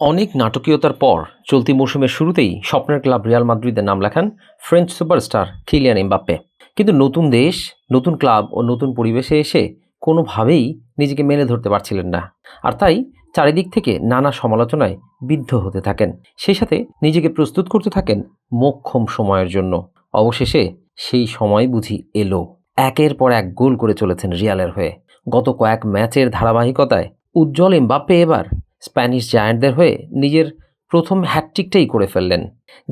অনেক নাটকীয়তার পর চলতি মৌসুমের শুরুতেই স্বপ্নের ক্লাব রিয়াল মাদ্রিদের নাম লেখান ফ্রেঞ্চ সুপারস্টার কিলিয়ান এমবাপ্পে। কিন্তু নতুন দেশ, নতুন ক্লাব ও নতুন পরিবেশে এসে কোনোভাবেই নিজেকে মেলে ধরতে পারছিলেন না। আর তাই চারিদিক থেকে নানা সমালোচনায় বিদ্ধ হতে থাকেন। সেই সাথে নিজেকে প্রস্তুত করতে থাকেন মোক্ষম সময়ের জন্য। অবশেষে সেই সময় বুঝি এলো। একের পর এক গোল করে চলেছেন রিয়ালের হয়ে। গত কয়েক ম্যাচের ধারাবাহিকতায় উজ্জ্বল এমবাপ্পে এবার স্প্যানিশ জায়ান্টদের হয়ে নিজের প্রথম হ্যাটট্রিকটাই করে ফেললেন।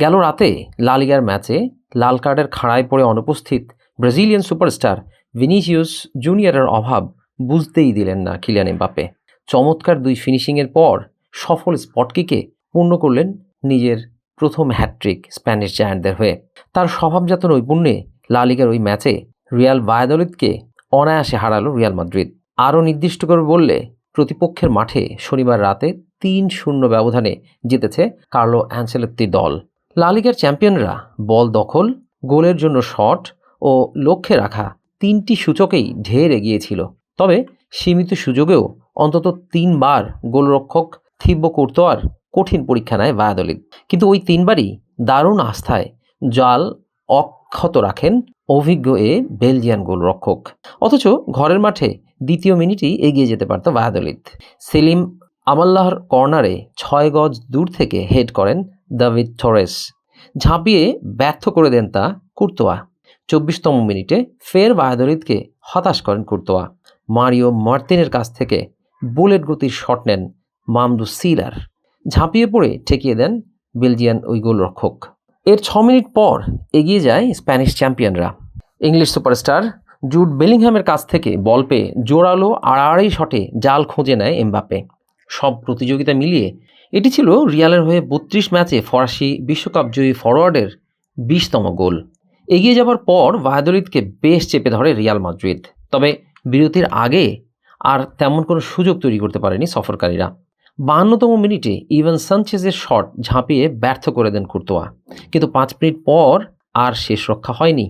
গেল রাতে লালিগার ম্যাচে লাল কার্ডের খাড়ায় পড়ে অনুপস্থিত ব্রাজিলিয়ান সুপারস্টার ভিনিসিয়াস জুনিয়রের অভাব বুঝতেই দিলেন না কিলিয়ান এমবাপ্পে। চমৎকার দুই ফিনিশিংয়ের পর সফল স্পটকিকে পূর্ণ করলেন নিজের প্রথম হ্যাটট্রিক স্প্যানিশ জায়ান্টদের হয়ে। তার স্বভাবজাত নৈপুণ্যে লালিগার ওই ম্যাচে রিয়াল ভায়াদলিদকে অনায়াসে হারালো রিয়াল মাদ্রিদ। আরও নির্দিষ্ট করে বললে প্রতিপক্ষের মাঠে শনিবার রাতে তিন শূন্য ব্যবধানে জিতেছে কার্লো অ্যান্সেলত্তির দল। লালিগার চ্যাম্পিয়নরা বল দখল, গোলের জন্য শট ও লক্ষ্যে রাখা তিনটি সূচকেই ঢের এগিয়েছিল। তবে সীমিত সুযোগেও অন্তত তিনবার গোলরক্ষক থিব্য কোর্তোয়ার কঠিন পরীক্ষা নেয় ভায়াদলিদ কিন্তু ওই তিনবারই দারুণ আস্থায় জাল অক্ষত রাখেন অভিজ্ঞ এ বেলজিয়ান গোলরক্ষক। অথচ ঘরের মাঠে দ্বিতীয় মিনিটেই এগিয়ে যেতে পারত ভায়াদলিদ সেলিম আমাল্লাহর কর্নারে ছয় গজ দূর থেকে হেড করেন দাভিদ থরেস ঝাঁপিয়ে ব্যর্থ করে দেন তা কুর্তোয়া। চব্বিশতম মিনিটে ফের ভায়াদলিদকে হতাশ করেন কুর্তোয়া। মারিও মার্তিনের কাছ থেকে বুলেট গতির শট নেন মামদু সিলার। ঝাঁপিয়ে পড়ে ঠেকিয়ে দেন বেলজিয়ান ওই গোলরক্ষক এর ছ মিনিট পর এগিয়ে যায় স্প্যানিশ চ্যাম্পিয়নরা। ইংলিশ সুপারস্টার জুড বেলিংহামের কাছ থেকে বল পেয়ে জোরালো আড়াআড়ি শটে জাল খুঁজে নেয় এমবাপ্পে। সব প্রতিযোগিতা মিলিয়ে এটি ছিল রিয়ালের হয়ে বত্রিশ ম্যাচে ফরাসি বিশ্বকাপ জয়ী ফরওয়ার্ডের বিশতম গোল। এগিয়ে যাবার পর ভায়াদলিদকে বেশ চেপে ধরে রিয়াল মাদ্রিদ। তবে বিরতির আগে আর তেমন কোনো সুযোগ তৈরি করতে পারেনি সফরকারীরা। বাহান্নতম মিনিটে ইভান সানচেজের শট ঝাঁপিয়ে ব্যর্থ করে দেন কুর্তোয়া। কিন্তু পাঁচ মিনিট পর আর শেষ রক্ষা হয়নি।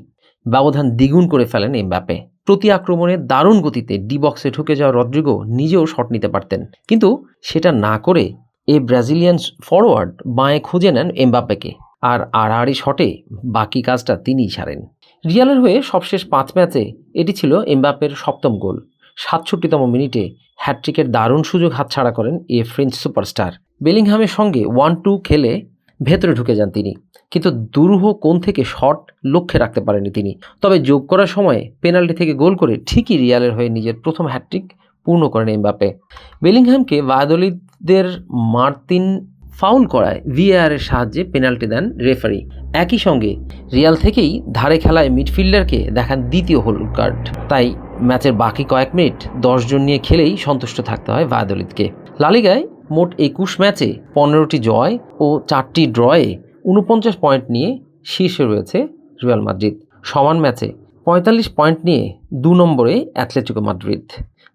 ব্যবধান দ্বিগুণ করে ফেলেন এমবাপে প্রতি আক্রমণে দারুণ গতিতে ডি বক্সে ঢুকে যাওয়া রদ্রিগো নিজেও শট নিতে পারতেন। কিন্তু সেটা না করে এ ব্রাজিলিয়ান ফরওয়ার্ড বাঁয়ে খুঁজে নেন এমবাপ্পেকে। আর আড়াআড়ি শটে বাকি কাজটা তিনিই ছাড়েন রিয়ালের হয়ে সবশেষ পাঁচ ম্যাচে এটি ছিল এমবাপ্পের সপ্তম গোল। সাতষট্টিতম মিনিটে হ্যাট্রিকের দারুণ সুযোগ হাতছাড়া করেন এ ফ্রেঞ্চ সুপারস্টার। বেলিংহামের সঙ্গে ওয়ান টু খেলে ভেতরে ঢুকে যান তিনি। কিন্তু দুরূহ কোণ থেকে শট লক্ষ্যে রাখতে পারেনি তিনি। তবে যোগ করার সময় পেনাল্টি থেকে গোল করে ঠিকই রিয়ালের হয়ে নিজের প্রথম হ্যাট্রিক পূর্ণ করেন এমবাপে বেলিংহামকে ভায়াদলিদদের মার্তিন ফাউল করায় ভিএআরের সাহায্যে পেনাল্টি দেন রেফারি। একই সঙ্গে রিয়াল থেকেই ধারে খেলায় মিডফিল্ডারকে দেখান দ্বিতীয় হলুদ কার্ড তাই ম্যাচের বাকি কয়েক মিনিট দশজন নিয়ে খেলেই সন্তুষ্ট থাকতে হয় ভায়াদলিদকে লালিগায় মোট একুশ ম্যাচে পনেরোটি জয় ও চারটি ড্রয়ে উনপঞ্চাশ পয়েন্ট নিয়ে শীর্ষে রয়েছে রিয়াল মাদ্রিদ। সমান ম্যাচে পঁয়তাল্লিশ পয়েন্ট নিয়ে দু নম্বরে অ্যাথলেটিকো মাদ্রিদ,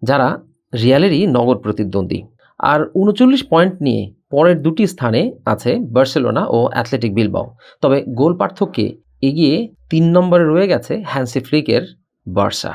যারা রিয়ালেরই নগর প্রতিদ্বন্দ্বী। আর উনচল্লিশ পয়েন্ট নিয়ে পরের দুটি স্থানে আছে বার্সেলোনা ও অ্যাথলেটিক বিলবাও। তবে গোল পার্থক্যে এগিয়ে তিন নম্বরে রয়ে গেছে হ্যান্সি ফ্লিকের বার্সা।